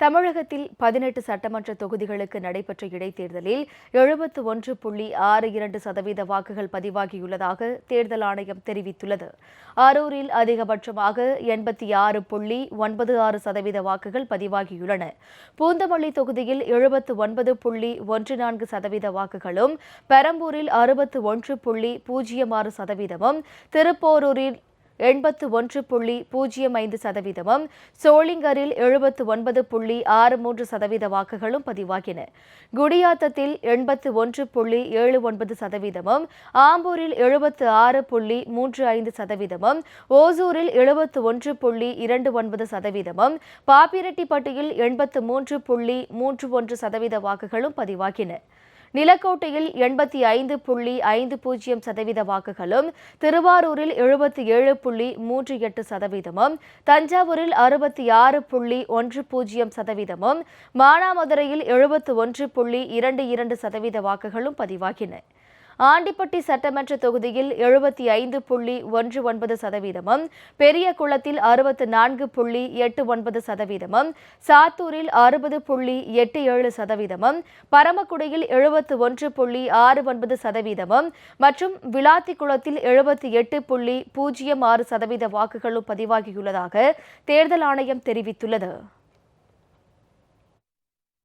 தமிழகத்தில் பதினெட்டு சட்டமன்ற தொகுதிகளுக்கு நடைபெற்ற இடைத்தேர்தலில் எழுபத்து ஒன்று புள்ளி ஆறு இரண்டு சதவீத வாக்குகள் பதிவாகியுள்ளதாக தேர்தல் ஆணையம் தெரிவித்துள்ளது. அரூரில் அதிகபட்சமாக எண்பத்தி ஆறு புள்ளி ஒன்பது ஆறு சதவீத வாக்குகள் பதிவாகியுள்ளன. பூந்தமல்லி தொகுதியில் எழுபத்து ஒன்பது புள்ளி ஒன்று நான்கு சதவீத வாக்குகளும் பெரம்பூரில் அறுபத்து ஒன்று புள்ளி பூஜ்ஜியம் ஆறு சதவீதமும் திருப்போரூரில் எண்பத்து ஒன்று புள்ளி பூஜ்ஜியம் ஐந்து சதவீதமும் சோளிங்கரில் எழுபத்து ஒன்பது புள்ளி ஆறு மூன்று சதவீத வாக்குகளும் பதிவாகின. குடியாத்தத்தில் எண்பத்து ஒன்று புள்ளி ஏழு ஒன்பது சதவீதமும் ஆம்பூரில் எழுபத்து ஆறு புள்ளி மூன்று ஐந்து சதவீதமும் ஓசூரில் எழுபத்து ஒன்று புள்ளி இரண்டு ஒன்பது சதவீதமும் பாப்பிரெட்டிப்பட்டியில் எண்பத்து மூன்று புள்ளி மூன்று ஒன்று சதவீத வாக்குகளும் பதிவாகின. நிலக்கோட்டையில் எண்பத்தி ஐந்து புள்ளி ஐந்து பூஜ்ஜியம் சதவீத வாக்குகளும் திருவாரூரில் எழுபத்தி ஏழு புள்ளி மூன்று எட்டு சதவீதமும் தஞ்சாவூரில் அறுபத்தி ஆறு புள்ளி ஒன்று பூஜ்ஜியம் சதவீதமும் மானாமதுரையில் எழுபத்து ஒன்று புள்ளி இரண்டு இரண்டு சதவீத வாக்குகளும் பதிவாகின. ஆண்டிப்பட்டி சட்டமன்ற தொகுதியில் எழுபத்தி ஐந்து புள்ளி ஒன்று ஒன்பது சதவீதமும் பெரிய குளத்தில் அறுபத்து நான்கு புள்ளி எட்டு ஒன்பது சதவீதமும் சாத்தூரில் அறுபது புள்ளி எட்டு ஏழு சதவீதமும் பரமக்குடியில் எழுபத்து ஒன்று புள்ளி ஆறு ஒன்பது சதவீதமும் மற்றும் விளாத்திக்குளத்தில் எழுபத்தி எட்டு புள்ளி பூஜ்ஜியம் ஆறு சதவீத வாக்குகளும் பதிவாகியுள்ளதாக தேர்தல் ஆணையம் தெரிவித்துள்ளது.